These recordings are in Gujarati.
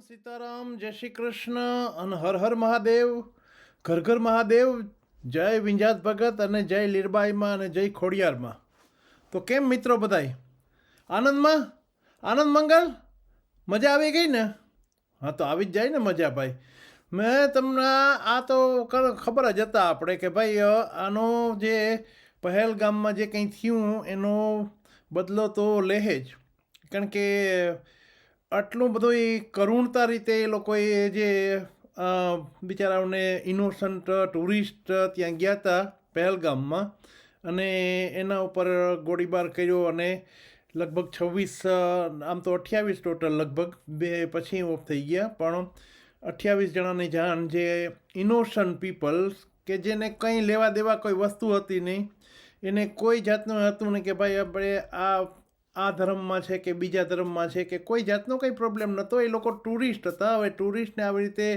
સીતારામ, જય શ્રી કૃષ્ણ અને હર હર મહાદેવ, ઘર ઘર મહાદેવ, જય વિંજાત ભગત અને જય લીરબાઈમાં અને જય ખોડિયારમાં. તો કેમ મિત્રો બધાય? આનંદમાં? આનંદ મંગલ? મજા આવી ગઈ ને? હા, તો આવી જ જાય ને મજા ભાઈ. મેં તમને આ તો ખબર જ હતા આપણે કે ભાઈ આનો જે પહેલગામમાં જે કંઈ થયું એનો બદલો તો લેહે જ. કારણ કે આટલું બધું એ કરુણતા રીતે એ લોકોએ જે બિચારાઓને ઇનોસન્ટ ટુરિસ્ટ ત્યાં ગયા હતા પહેલગામમાં અને એના ઉપર ગોળીબાર કર્યો અને લગભગ છવ્વીસ આમ તો અઠ્યાવીસ ટોટલ લગભગ, બે પછી ઓફ થઈ ગયા. પણ અઠ્યાવીસ જણાની જાન જે ઇનોસન્ટ પીપલ્સ કે જેને કંઈ લેવા દેવા કોઈ વસ્તુ હતી નહીં, એને કોઈ જાતનું હતું નહીં કે ભાઈ આપણે આ આ ધર્મમાં છે કે બીજા ધર્મમાં છે કે કોઈ જાતનો કંઈ પ્રોબ્લેમ નહોતો, એ લોકો ટુરિસ્ટ હતા. હવે ટુરિસ્ટને આવી રીતે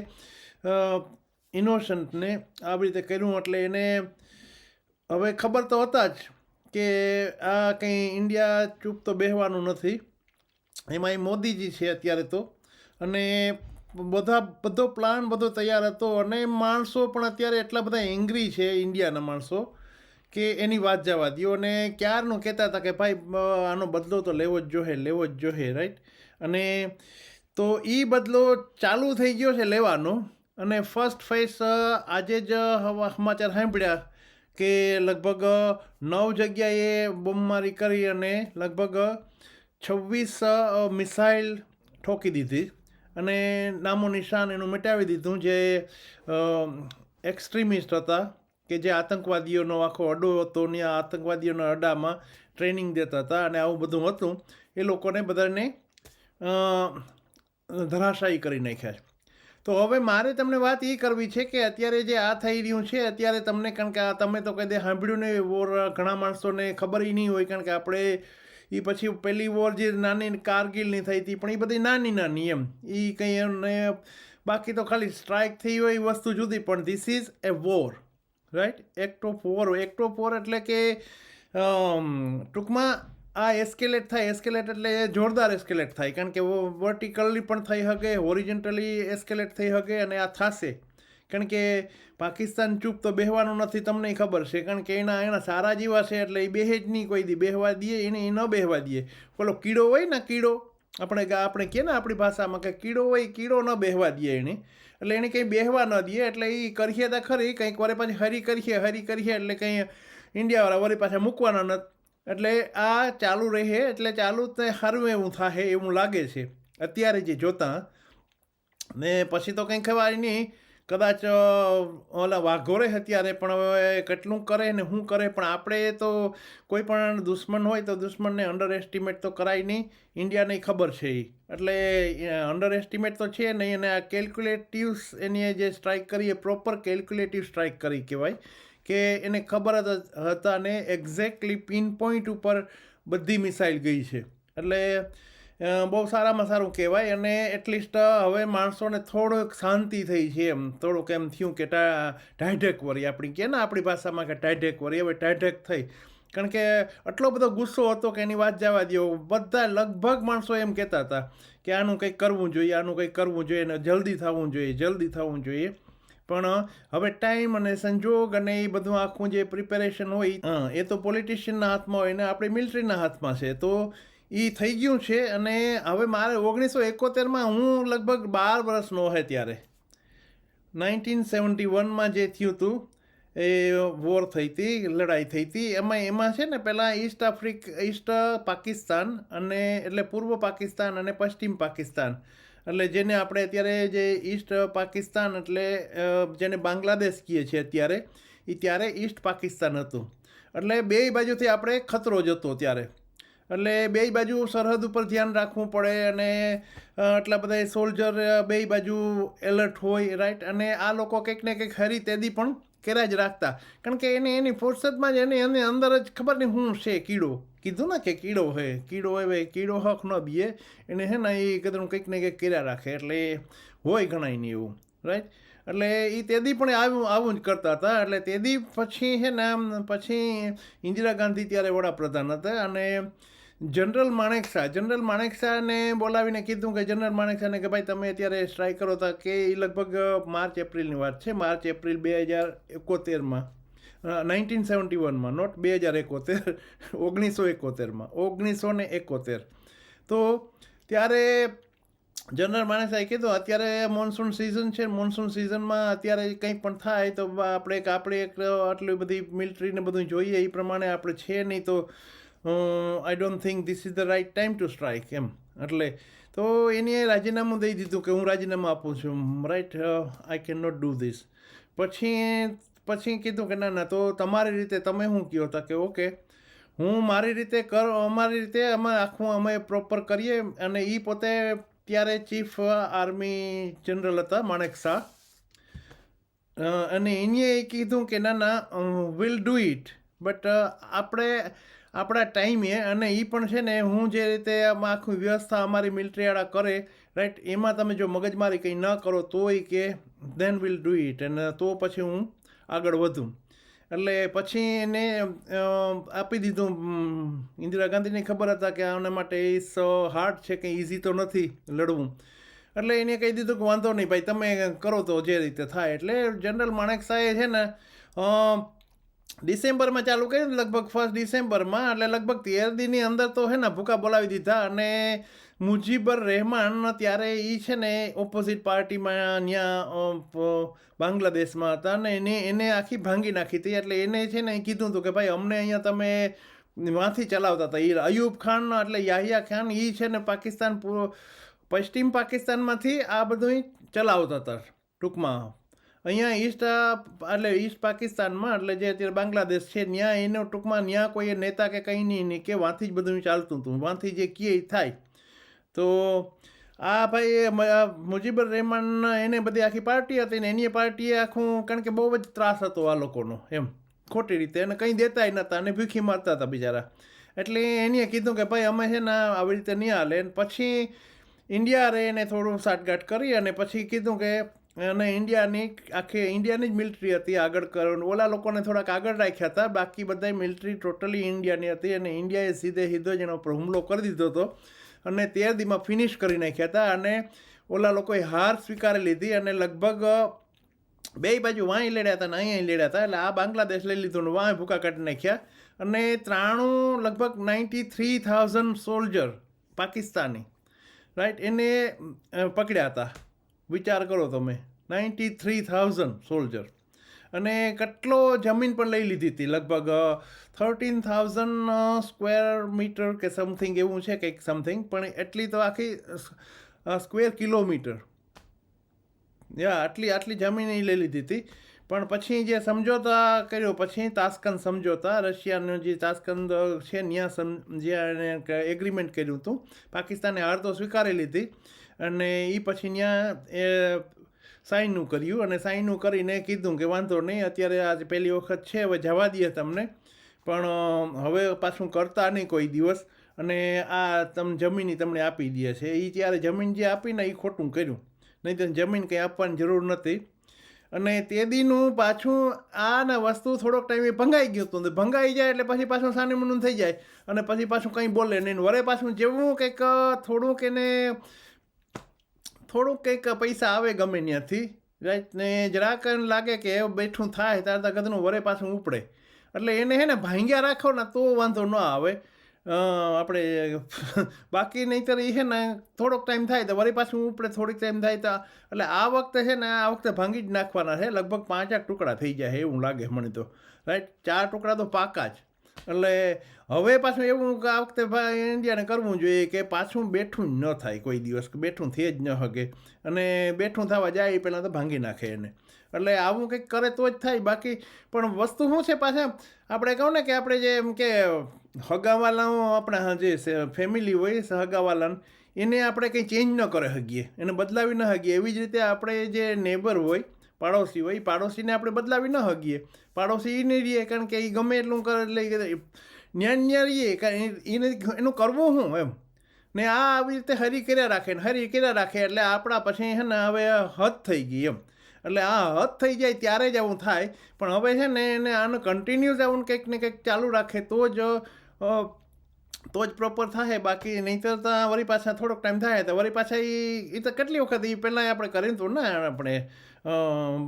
ઇનોસન્ટને આવી રીતે કર્યું એટલે એને હવે ખબર તો હતા જ કે આ કંઈ ઇન્ડિયા ચૂપ તો બેહવાનું નથી. એમાં એ મોદીજી છે અત્યારે તો. અને બધા, બધો પ્લાન બધો તૈયાર હતો અને માણસો પણ અત્યારે એટલા બધા એંગ્રી છે ઇન્ડિયાના માણસો. કે એની વાત જવા દો અને ક્યારનું કહેતા હતા કે ભાઈ આનો બદલો તો લેવો જ જોહે, લેવો જ જોહે રાઈટ અને તો એ બદલો ચાલુ થઈ ગયો છે લેવાનો. અને ફર્સ્ટ ફેસ આજે જ સમાચાર સાંભળ્યા કે લગભગ નવ જગ્યાએ બોમ્બમારી કરી અને લગભગ છવ્વીસ મિસાઇલ ઠોકી દીધી. અને નામો નિશાન એનું મિટાવી દીધું, જે એક્સ્ટ્રીમિસ્ટ હતા. કે જે આતંકવાદીઓનો આખો અડ્ડો હતો ને આ આતંકવાદીઓના અડામાં ટ્રેનિંગ દેતા હતા અને આવું બધું હતું, એ લોકોને બધાને ધરાશાયી કરી નાખ્યા છે. તો હવે મારે તમને વાત એ કરવી છે કે અત્યારે જે આ થઈ રહ્યું છે, અત્યારે તમને કારણ કે આ તમે તો કદી સાંભળ્યું નહીં, વોર ઘણા માણસોને ખબર નહીં હોય કારણ કે આપણે એ પછી પહેલી વોર જે નાની કારગિલની થઈ હતી, પણ એ બધી નાની નાની એમ. એ કંઈ એમને બાકી તો ખાલી સ્ટ્રાઇક થઈ હોય એ વસ્તુ જુદી, પણ this is a war right act of war act એટલે કે ટૂંકમાં આ એસ્કેલેટ થાય એસ્કેલેટ એટલે જોરદાર એસ્કેલેટ થાય. કારણ કે વર્ટિકલી પણ થઈ શકે હોરિજન્ટલી એસ્કેલેટ થઈ શકે અને આ થશે. કારણ કે પાકિસ્તાન ચૂપ તો બેહવાનું નથી, તમને ખબર છે. કારણ કે એના એના સારા જેવા છે એટલે એ બેહે જ નહીં કોઈ દી. બેહવા દે એને એ ન બેહવા દે પેલો કીડો હોય ને કીડો? આપણે આપણે કહે ને આપણી ભાષામાં કે કીડો હોય, કીડો ન બેહવા દઈએ એને. એટલે એને કંઈ બેહવા ન દે એટલે એ કરીએ તો ખરી, કંઈક વારે પાછી હરી કરીએ હરી કરીએ, એટલે કંઈ ઇન્ડિયાવાળા વળી પાછા મૂકવાના નથી એટલે આ ચાલુ રહે, એટલે ચાલુ તે સારું એવું થાય એવું લાગે છે. અત્યારે જે જોતાં, ને પછી તો કંઈ ખબર નહીં કદાચ ઓલા વાઘોરે અત્યારે પણ હવે કેટલું કરે ને શું કરે, પણ આપણે તો કોઈ પણ દુશ્મન હોય તો દુશ્મનને અંડર એસ્ટિમેટ તો કરાય નહીં. ઇન્ડિયાને ખબર છે એ એટલે અંડર એસ્ટિમેટ તો છે નહીં અને આ કેલ્ક્યુલેટિવ્સ એની જે સ્ટ્રાઇક કરી એ પ્રોપર કેલ્ક્યુલેટિવ સ્ટ્રાઇક કરી કહેવાય કે એને ખબર જ હતા ને એક્ઝેક્ટલી પિન પોઈન્ટ ઉપર બધી મિસાઇલ ગઈ છે. એટલે બહુ સારામાં સારું કહેવાય અને એટલીસ્ટ હવે માણસોને થોડોક શાંતિ થઈ છે એમ. થોડુંક એમ થયું કે ટા ટાઢેક વરી આપણી કે ને આપણી ભાષામાં કે ટાઢેક વરી. હવે ટાઢેક થઈ. કારણ કે આટલો બધો ગુસ્સો હતો કે એની વાત જવા દો બધા લગભગ માણસો એમ કહેતા હતા કે આનું કંઈક કરવું જોઈએ, આનું કંઈક કરવું જોઈએ અને જલ્દી થવું જોઈએ, જલ્દી થવું જોઈએ. પણ હવે ટાઈમ અને સંજોગ અને એ બધું આખું જે પ્રિપેરેશન હોય એ તો પોલિટિશિયનના હાથમાં હોય ને આપણી મિલિટરીના હાથમાં છે. તો એ થઈ ગયું છે અને હવે મારે ઓગણીસો એકોતેરમાં હું લગભગ બાર વર્ષનો હોય ત્યારે. નાઇન્ટીન સેવન્ટી વનમાં જે થયું હતું એ વોર થઈ હતી લડાઈ થઈ હતી એમાં એમાં છે ને પહેલાં ઈસ્ટ આફ્રિક, ઈસ્ટ પાકિસ્તાન અને એટલે પૂર્વ પાકિસ્તાન અને પશ્ચિમ પાકિસ્તાન. એટલે જેને આપણે અત્યારે જે ઈસ્ટ પાકિસ્તાન એટલે જેને બાંગ્લાદેશ કહીએ છીએ અત્યારે એ ત્યારે ઈસ્ટ પાકિસ્તાન હતું. એટલે બે બાજુથી આપણે ખતરો જ હતો ત્યારે. એટલે બે બાજુ સરહદ ઉપર ધ્યાન રાખવું પડે અને આટલા બધા સોલ્જર બે બાજુ એલર્ટ હોય રાઈટ અને આ લોકો કંઈક ને કંઈક હરી તેદી પણ કર્યા જ રાખતા. કારણ કે એને એની ફુરસદમાં જ એને, એની અંદર જ ખબર નહીં શું છે કીડો. કીધું ને કે કીડો હે, કીડો હવે કીડો હક ન બીએ. એને હે ને એ કદરું કંઈક ને કંઈક કર્યા રાખે, એટલે હોય ઘણાય નહીં એવું રાઈટ એટલે એ તેદી પણ આવું આવું જ કરતા હતા. એટલે તેદી પછી હે ને આમ, પછી ઇન્દિરા ગાંધી ત્યારે વડાપ્રધાન હતા અને જનરલ માણેકશા જનરલ માણેકશાને બોલાવીને કીધું કે, જનરલ માણેકશાને કે, ભાઈ, તમે અત્યારે સ્ટ્રાઇક કરો હતા કે એ લગભગ માર્ચ, એપ્રિલની વાત છે. માર્ચ, એપ્રિલ બે હજાર એકોતેરમાં નાઇન્ટીન સેવન્ટી વનમાં નોટ બે હજાર એકોતેર, ઓગણીસો એકોતેરમાં, ઓગણીસો ને એકોતેર. તો ત્યારે જનરલ માણેસાએ કીધું, અત્યારે મોન્સૂન સિઝન છે. મોન્સૂન સિઝનમાં અત્યારે કંઈ પણ થાય તો આપણે એક આપણે એક આટલી બધી મિલિટરીને બધું જોઈએ. એ પ્રમાણે આપણે છે નહીં તો I don't think this is the right time to strike એમ એટલે, તો એને રાજીનામું દઈ દીધું કે હું રાજીનામું આપું છું. Right I can not do this પછી પછી કીધું કે ના ના, તો તમારી રીતે તમે શું કહો? હતા કે ઓકે હું મારી રીતે કર, અમારી રીતે અમે આખું અમે પ્રોપર કરીએ. અને એ પોતે ત્યારે ચીફ આર્મી જનરલ હતા, માણેક શાહ. અને એને એ કીધું કે, ના ના વિલ ડુ ઇટ બટ આપણે આપણા ટાઈમે અને એ પણ છે ને હું જે રીતે આખું વ્યવસ્થા અમારી મિલિટરીવાળા કરે રાઈટ એમાં તમે જો મગજમારી કંઈ ન કરો તોય કે દેન વિલ ડુ ઇટ અને તો પછી હું આગળ વધું. એટલે પછી એને આપી દીધું. ઇન્દિરા ગાંધીને ખબર હતા કે આના માટે ઇસ હાર્ડ છે કે ઇઝી તો નથી લડવું. એટલે એને કહી દીધું કે વાંધો નહીં ભાઈ, તમે કરો તો જે રીતે થાય. એટલે જનરલ માણેક શાહે છે ને ડિસેમ્બરમાં ચાલુ કર્યું લગભગ ફર્સ્ટ ડિસેમ્બરમાં, એટલે લગભગ તેર દિનની અંદર તો હે ને ભૂકા બોલાવી દીધા અને મુજીબર રહેમાન ત્યારે એ છે ને ઓપોઝિટ પાર્ટીમાં ત્યાં બાંગ્લાદેશમાં હતા અને એને એને આખી ભાંગી નાખી હતી. એટલે એને છે ને કીધું હતું કે ભાઈ, અમને અહીંયા તમે માંથી ચલાવતા હતા. એ અયુબ ખાન, એટલે યાહિયા ખાન એ છે ને પાકિસ્તાન પૂરો, પશ્ચિમ પાકિસ્તાનમાંથી આ બધું ચલાવતા હતા ટૂંકમાં. અહીંયા ઈસ્ટ એટલે ઈસ્ટ પાકિસ્તાનમાં, એટલે જે અત્યારે બાંગ્લાદેશ છે ત્યાં એનો ટૂંકમાં ત્યાં કોઈ નેતા કે કંઈ નહીં નહીં કે વાંથી જ બધું ચાલતું હતું. વાંથી જે કહે થાય. તો આ ભાઈ મુજીબુર રહેમાન એને બધી આખી પાર્ટી હતી ને એની પાર્ટીએ આખું, કારણ કે બહુ જ ત્રાસ હતો આ લોકોનો, એમ. ખોટી રીતે. અને કંઈ દેતાય નહોતા અને ભૂખી મારતા હતા બિચારા. એટલે એનીએ કીધું કે ભાઈ અમે છે ને આવી રીતે નહીં હાલે. પછી ઇન્ડિયા રે એને થોડું સાટગાટ કરી અને પછી કીધું કે અને ઇન્ડિયાની આખી, ઇન્ડિયાની જ મિલિટરી હતી આગળ કરવાનું. ઓલા લોકોને થોડાક આગળ રાખ્યા હતા, બાકી બધા મિલિટરી ટોટલી ઇન્ડિયાની હતી અને ઇન્ડિયાએ સીધે સીધો જ એના ઉપર હુમલો કરી દીધો હતો. અને તેર દીમાં ફિનિશ કરી નાખ્યા હતા અને ઓલા લોકોએ હાર સ્વીકારી લીધી અને લગભગ બે બાજુ વાંય લડ્યા હતા ને અહીંયા લડ્યા હતા. એટલે આ બાંગ્લાદેશ લઈ લીધું ને વાંય ભૂકા કાઢી નાખ્યા. અને ત્રાણું, લગભગ ninety three thousand soldier Pakistani, right, એને પકડ્યા હતા. વિચાર કરો તમે. નાઇન્ટી થ્રી થાઉઝન્ડ સોલ્જર અને કેટલો જમીન પણ લઈ લીધી હતી. લગભગ થર્ટીન થાઉઝન્ડ સ્ક્વેર મીટર કે સમથિંગ એવું છે કંઈક સમથિંગ પણ એટલી તો આખી સ્ક્વેર કિલોમીટર યા, આટલી આટલી જમીન એ લઈ લીધી હતી. પણ પછી જે સમજોતા કર્યો, પછી તાસ્કંદ સમજોતા, રશિયાનું જે તાસ્કંદ છે ત્યાં સમ જ્યાં એગ્રીમેન્ટ કર્યું હતું, પાકિસ્તાને હાર તો સ્વીકારી લીધી. અને એ પછી ત્યાં એ સાઈનનું કર્યું અને સાઈનનું કરીને કીધું કે વાંધો નહીં, અત્યારે આ પહેલી વખત છે, હવે જવા દઈએ તમને. પણ હવે પાછું કરતા નહીં કોઈ દિવસ અને આ તમ જમીન તમને આપી દે છે. એ ત્યારે જમીન જે આપીને એ ખોટું કર્યું. નહીં તો જમીન કંઈ આપવાની જરૂર નથી. અને તે દીનું પાછું આ ને વસ્તુ થોડોક ટાઈમે ભંગાઈ ગયું હતું. ભંગાઈ જાય એટલે પછી પાછું સાનેમનું થઈ જાય. અને પછી પાછું કંઈ બોલે નહીં. વરે પાછું જેવું કંઈક થોડુંક એને થોડુંક કંઈક પૈસા આવે ગમે ત્યાંથી રાઈટ ને જરાક લાગે કે એ બેઠું થાય, ત્યારે તગતનું વરે પાછું ઉપડે. એટલે એને હે ને ભાંગ્યા રાખો ને તો વાંધો ન આવે. આપણે બાકી નહીંતર એ છે ને થોડોક ટાઈમ થાય તો વળી પાછું ઉપડે, થોડીક ટાઈમ થાય તો. એટલે આ વખતે છે ને આ વખતે ભાંગી જ નાખવાના છે લગભગ પાંચ આઠ ટુકડા થઈ જાય એવું લાગે મને તો રાઈટ ચાર ટુકડા તો પાકા જ. એટલે હવે પાછું એવું કે આ વખતે ભાઈ ઇન્ડિયાને કરવું જોઈએ કે પાછું બેઠું જ ન થાય કોઈ દિવસ બેઠું થઈ જ ન શકે અને બેઠું થવા જાય એ પહેલાં તો ભાંગી નાખે એને. એટલે આવું કંઈક કરે તો જ થાય. બાકી પણ વસ્તુ શું છે પાછા? આપણે કહું ને કે આપણે જે એમ કે હગાવાલાઓ આપણા જે ફેમિલી હોય હગાવાલાને, એને આપણે કંઈ ચેન્જ ન કરે શકીએ એને બદલાવી ન શકીએ એવી જ રીતે આપણે જે નેબર હોય પાડોશી હોય પાડોશીને આપણે બદલાવી ન શકીએ. પાડોશી નહીં રહીએ કારણ કે એ ગમે એટલું કરે એટલે ન્યાન ન્યા રહીએ કારણ એને એનું કરવું શું એમ? ને આ આવી રીતે હરી કર્યા રાખે ને હરી કર્યા રાખે એટલે આપણા પછી છે ને હવે હદ થઈ ગઈ એમ. એટલે આ હદ થઈ જાય ત્યારે જ આવું થાય. પણ હવે છે ને એને આનું કન્ટિન્યુઅસ આવું કંઈક ને કંઈક ચાલુ રાખે તો જ તો જ પ્રોપર થાય બાકી નહીંતર તો વળી પાછા થોડોક ટાઈમ થાય તો વળી પાછા એ એ તો કેટલી વખત એ પહેલાં આપણે કરીને તો ના આપણે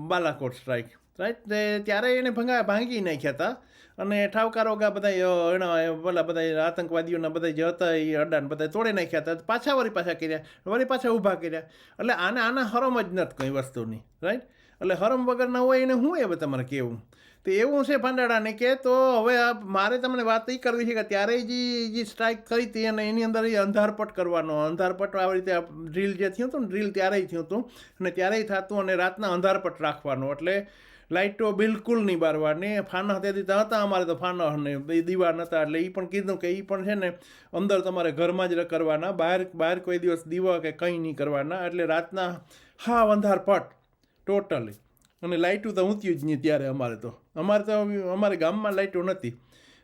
બાલાકોટ સ્ટ્રાઇક રાઈટ તે ત્યારે એને ભંગા, ભાંગી નાખ્યા હતા. અને ઠાવકારોગા બધા એના પેલા બધા આતંકવાદીઓના બધા જે હતા એ અડાને બધા તોડી નાખ્યા હતા. પાછા વળી પાછા કર્યા. વળી પાછા ઊભા કર્યા. એટલે આને, આના હરમ જ નથી કંઈ વસ્તુની. રાઈટ એટલે હરમ વગરના હોય એને હું એ તમારે કેવું તો એવું છે ભાંડાડાને કે તો હવે મારે તમને વાત એ કરવી છે કે ત્યારે જે જે સ્ટ્રાઇક કરી હતી અને એની અંદર એ અંધારપટ કરવાનો, અંધારપટ આવી રીતે ડ્રીલ જે થયું હતું ને ડ્રીલ ત્યારેય થયું હતું, અને ત્યારેય થતું અને રાતના અંધારપટ રાખવાનો, એટલે લાઇટો બિલકુલ નહીં બારવાની ફાના તેથી હતા, અમારે તો ફાના એ દીવા નહોતા એટલે એ પણ કીધું કે એ પણ છે ને અંદર તમારે ઘરમાં જ કરવાના, બહાર બહાર કોઈ દિવસ દીવા કે કંઈ નહીં કરવાના, એટલે રાતના હા અંધારપટ ટોટલી અને લાઇટું તો ઊંચ્યું જ નહીં ત્યારે અમારે તો. અમારે તો અમારે ગામમાં લાઇટો નથી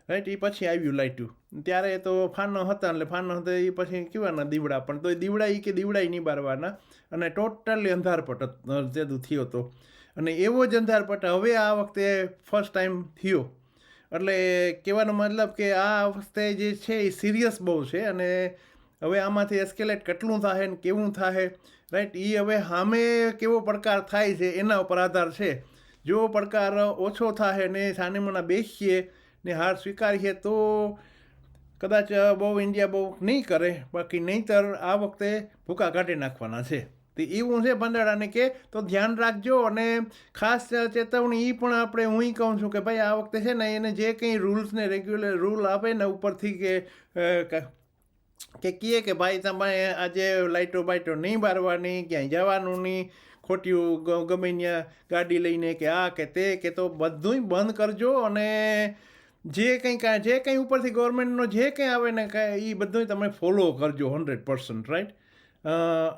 રાઈટ એ પછી આવ્યું લાઇટું ત્યારે તો ફાનો હતા એટલે ફાનો હતા એ પછી કેવાના દીવડા, પણ તો એ દીવડા એ કે દીવડા નહીં બારવાના. અને ટોટલી અંધારપટ જ થયો હતો અને એવો જ અંધારપટ હવે આ વખતે ફર્સ્ટ ટાઈમ થયો. એટલે કહેવાનો મતલબ કે આ વખતે જે છે એ સિરિયસ બહુ છે અને હવે આમાંથી એસ્કેલેટ કેટલું થાય ને કેવું થશે રાઈટ એ હવે સામે કેવો પડકાર થાય છે એના ઉપર આધાર છે. જો પડકાર ઓછો થશે ને સાનેમાના બેસીએ ને હાર સ્વીકારીએ તો કદાચ બહુ ઇન્ડિયા બહુ નહીં કરે, બાકી નહીંતર આ વખતે ભૂકા કાઢી નાખવાના છે. તો એવું છે ભંડારાને કે તો ધ્યાન રાખજો અને ખાસ ચેતવણી એ પણ આપણે હું એ કહું છું કે ભાઈ આ વખતે છે ને એને જે કંઈ રૂલ્સ ને રેગ્યુલર રૂલ આપે ને ઉપરથી કે ક- કે કહે કે ભાઈ તમારે આજે લાઇટો બાઇટો નહીં બારવાની ક્યાંય જવાનું નહીં, ખોટિયું ગમે ત્યાં ગાડી લઈને કે આ કે તે કે તો બધુંય બંધ કરજો અને જે કંઈ કાંઈ જે કંઈ ઉપરથી ગવર્મેન્ટનો જે કંઈ આવે ને કાંઈ એ બધુંય તમે ફોલો કરજો હંડ્રેડ પર્સન્ટ, રાઈટ?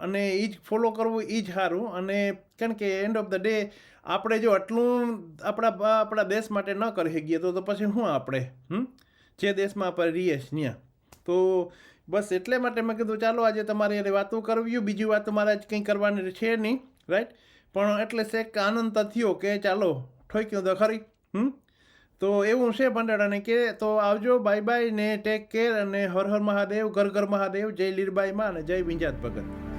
અને એ જ ફોલો કરવું એ જ સારું અને કારણ કે એન્ડ ઓફ ધ ડે આપણે જો આટલું આપણા આપણા દેશ માટે ન કરી શકીએ તો પછી શું આપણે, હમ? જે દેશમાં આપણે રહીએ છીએ ત્યાં. તો બસ એટલે માટે મેં કીધું, ચાલો આજે તમારી અરે વાતો કરવી બીજી વાત મારે આજ કંઈ કરવાની છે નહીં રાઈટ પણ એટલે શેક આનંદ થયો કે ચાલો, ઠોક્યું તો ખરી, હમ? તો એવું છે ભંડારાને કે, તો આવજો બાય બાય ને ટેક કેર અને હર હર મહાદેવ, ઘર ઘર મહાદેવ, જય લીરબાઈ માં અને જય વિંજાત ભગત.